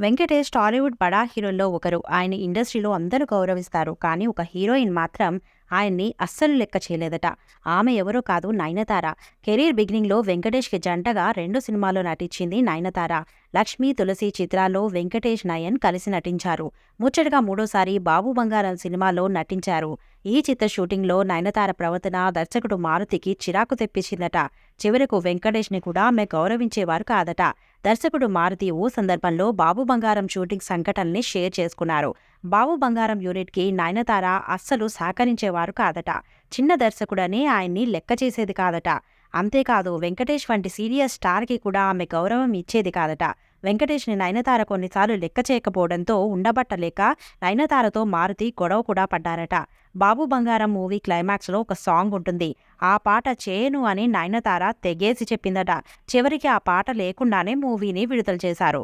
వెంకటేష్ టాలీవుడ్ బడా హీరోల్లో ఒకరు. ఆయన ఇండస్ట్రీలో అందరూ గౌరవిస్తారు. కానీ ఒక హీరోయిన్ మాత్రం ఆయన్ని అస్సలు లెక్క చేయలేదట. ఆమె ఎవరో కాదు నయనతార. కెరీర్ బిగినింగ్లో వెంకటేష్కి జంటగా రెండు సినిమాల్లో నటించింది నయనతార. లక్ష్మీ తులసి చిత్రాల్లో వెంకటేష్ నయన్ కలిసి నటించారు. ముచ్చటగా మూడోసారి బాబు బంగారం సినిమాలో నటించారు. ఈ చిత్ర షూటింగ్లో నయనతార ప్రవర్తన దర్శకుడు మారుతికి చిరాకు తెప్పించిందట. చివరకు వెంకటేష్ని కూడా ఆమె గౌరవించేవారు కాదట. దర్శకుడు మారుతి ఓ సందర్భంలో బాబు బంగారం షూటింగ్ సంఘటనల్ని షేర్ చేసుకున్నారు. బాబు బంగారం యూనిట్కి నయనతార అస్సలు సహకరించేవారు కాదట. చిన్న దర్శకుడనే ఆయన్ని లెక్క చేసేది కాదట. అంతేకాదు వెంకటేష్ వంటి సీరియస్ స్టార్కి కూడా ఆమె గౌరవం ఇచ్చేది కాదట. వెంకటేష్ని నయనతార కొన్నిసార్లు లెక్క చేయకపోవడంతో ఉండబట్టలేక నయనతారతో మారుతి గొడవ కూడా పడ్డారట. బాబు బంగారం మూవీ క్లైమాక్స్లో ఒక సాంగ్ ఉంటుంది. ఆ పాట చేయను అని నయనతార తెగేసి చెప్పిందట. చివరికి ఆ పాట లేకుండానే మూవీని విడుదల చేశారు.